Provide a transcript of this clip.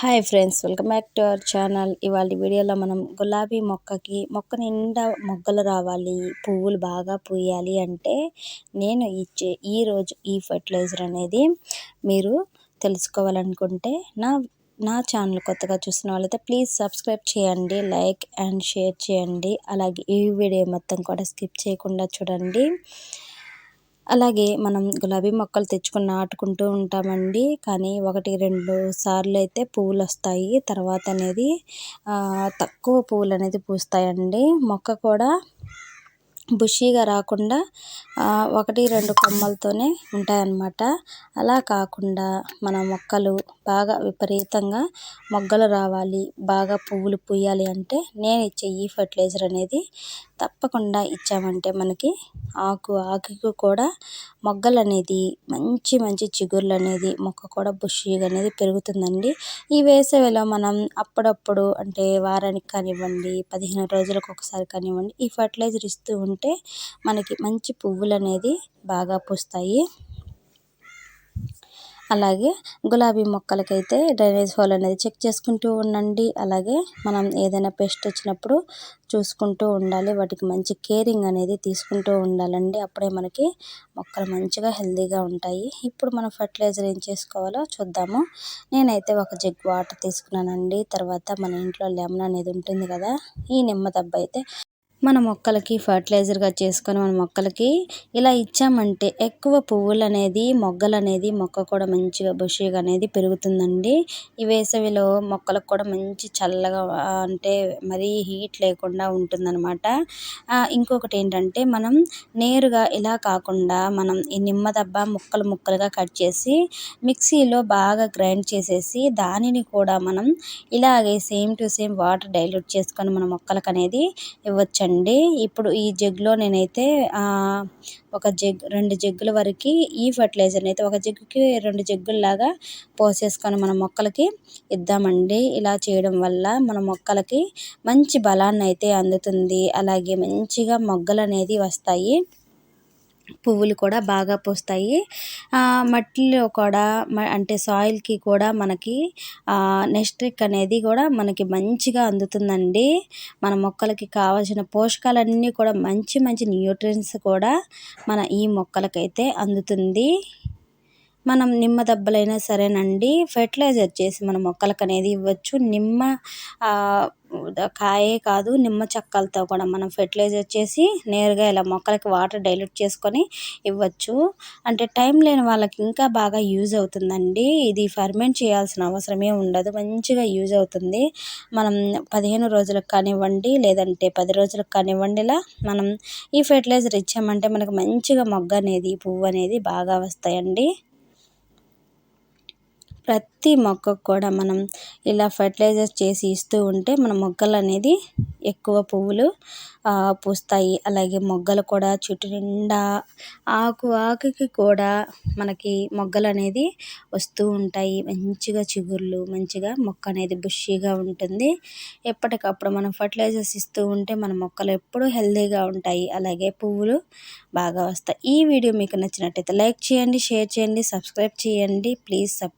Hi friends welcome back to our channel. ఇవాళ వీడియోలో మనం గులాబీ మొక్కకి మొక్క నిండా మొగ్గలు రావాలి పువ్వులు బాగా పూయాలి అంటే నేను ఇచ్చే ఈరోజు ఈ ఫర్టిలైజర్ అనేది మీరు తెలుసుకోవాలనుకుంటే నా నా ఛానల్ కొత్తగా చూసిన వాళ్ళైతే ప్లీజ్ సబ్స్క్రైబ్ చేయండి లైక్ అండ్ షేర్ చేయండి. అలాగే ఈ వీడియో మొత్తం కూడా స్కిప్ చేయకుండా చూడండి. అలాగే మనం గులాబీ మొక్కలు తెచ్చుకుని నాటుకుంటూ ఉంటామండి. కానీ ఒకటి రెండు సార్లు అయితే పువ్వులు వస్తాయి తర్వాత అనేది తక్కువ పువ్వులు అనేది పూస్తాయండి. మొక్క కూడా బుషీగా రాకుండా ఒకటి రెండు కొమ్మలతోనే ఉంటాయన్నమాట. అలా కాకుండా మన మొక్కలు బాగా విపరీతంగా మొగ్గలు రావాలి. బాగా పువ్వులు పూయాలి అంటే నేను ఇచ్చే ఈ ఫర్టిలైజర్ అనేది తప్పకుండా ఇచ్చామంటే మనకి ఆకు ఆకుకు కూడా మొగ్గలు అనేది మంచి మంచి చిగుర్లు అనేది మొక్క కూడా బుషీగా అనేది పెరుగుతుందండి. ఈ వేసవిలో మనం అప్పుడప్పుడు అంటే వారానికి కానివ్వండి పదిహేను రోజులకు ఒకసారి కానివ్వండి ఈ ఫర్టిలైజర్ ఇస్తూ ఉంటే మనకి మంచి పువ్వులు అనేది బాగా పూస్తాయి. అలాగే గులాబీ మొక్కలకైతే డ్రైనేజ్ హోల్ అనేది చెక్ చేసుకుంటూ ఉండండి. అలాగే మనం ఏదైనా పెస్ట్ వచ్చినప్పుడు చూసుకుంటూ ఉండాలి. వాటికి మంచి కేరింగ్ అనేది తీసుకుంటూ ఉండాలండి. అప్పుడే మనకి మొక్కలు మంచిగా హెల్దీగా ఉంటాయి. ఇప్పుడు మనం ఫర్టిలైజర్ ఏం చేసుకోవాలో చూద్దాము. నేనైతే ఒక జగ్ వాటర్ తీసుకున్నానండి. తర్వాత మన ఇంట్లో లెమన్ అనేది ఉంటుంది కదా ఈ నిమ్మ దెబ్బ అయితే మన మొక్కలకి ఫర్టిలైజర్గా చేసుకొని మన మొక్కలకి ఇలా ఇచ్చామంటే ఎక్కువ పువ్వులు అనేది మొగ్గలు అనేది మొక్క కూడా మంచిగా బుషీగా అనేది పెరుగుతుందండి. ఈ వేసవిలో మొక్కలకు కూడా మంచి చల్లగా అంటే మరీ హీట్ లేకుండా ఉంటుందన్నమాట. ఇంకొకటి ఏంటంటే మనం నేరుగా ఇలా కాకుండా మనం ఈ నిమ్మ దబ్బ ముక్కలు ముక్కలుగా కట్ చేసి మిక్సీలో బాగా గ్రైండ్ చేసేసి దానిని కూడా మనం ఇలాగే same to same water dilute చేసుకొని మన మొక్కలకు అనేది ఇవ్వచ్చండి. అండి ఇప్పుడు ఈ జగ్లో నేనైతే ఒక జగ్ రెండు జగ్గుల వరకు ఈ ఫర్టిలైజర్ని అయితే ఒక జగ్గుకి రెండు జగ్గుల్లాగా పోసేసుకొని మన మొక్కలకి ఇద్దామండి. ఇలా చేయడం వల్ల మన మొక్కలకి మంచి బలాన్ని అయితే అందుతుంది. అలాగే మంచిగా మొగ్గలు అనేది వస్తాయి. పువ్వులు కూడా బాగా పూస్తాయి. మట్టిలో కూడా అంటే సాయిల్కి కూడా మనకి నెస్ట్రిక్ అనేది కూడా మనకి మంచిగా అందుతుందండి. మన మొక్కలకి కావాల్సిన పోషకాలన్నీ కూడా మంచి మంచి న్యూట్రియన్స్ కూడా మన ఈ మొక్కలకైతే అందుతుంది. మనం నిమ్మ దెబ్బలైనా సరేనండి ఫెర్టిలైజర్ చేసి మన మొక్కలకు అనేది ఇవ్వచ్చు. నిమ్మ కాయే కాదు నిమ్మ చెక్కలతో కూడా మనం ఫెర్టిలైజర్ చేసి నేరుగా ఇలా మొక్కలకి వాటర్ డైల్యూట్ చేసుకొని ఇవ్వచ్చు. అంటే టైం లేని వాళ్ళకి ఇంకా బాగా యూజ్ అవుతుందండి. ఇది ఫర్మెంట్ చేయాల్సిన అవసరమే ఉండదు మంచిగా యూజ్ అవుతుంది. మనం పదిహేను రోజులకు కానివ్వండి లేదంటే పది రోజులకు కానివ్వండి ఇలా మనం ఈ ఫెర్టిలైజర్ ఇచ్చామంటే మనకు మంచిగా మొగ్గ అనేది పువ్వు అనేది బాగా వస్తాయండి. ప్రతి మొక్కకు కూడా మనం ఇలా ఫెర్టిలైజర్స్ చేసి ఇస్తూ ఉంటే మన మొగ్గలు అనేది ఎక్కువ పువ్వులు పూస్తాయి. అలాగే మొగ్గలు కూడా చుట్టు నిండా ఆకు ఆకుకి కూడా మనకి మొగ్గలు అనేది వస్తూ ఉంటాయి. మంచిగా చిగుర్లు మంచిగా మొక్క అనేది బుషీగా ఉంటుంది. ఎప్పటికప్పుడు మనం ఫర్టిలైజర్స్ ఇస్తూ ఉంటే మన మొక్కలు ఎప్పుడూ హెల్దీగా ఉంటాయి. అలాగే పువ్వులు బాగా వస్తాయి. ఈ వీడియో మీకు నచ్చినట్టయితే లైక్ చేయండి షేర్ చేయండి సబ్స్క్రైబ్ చేయండి. Please sub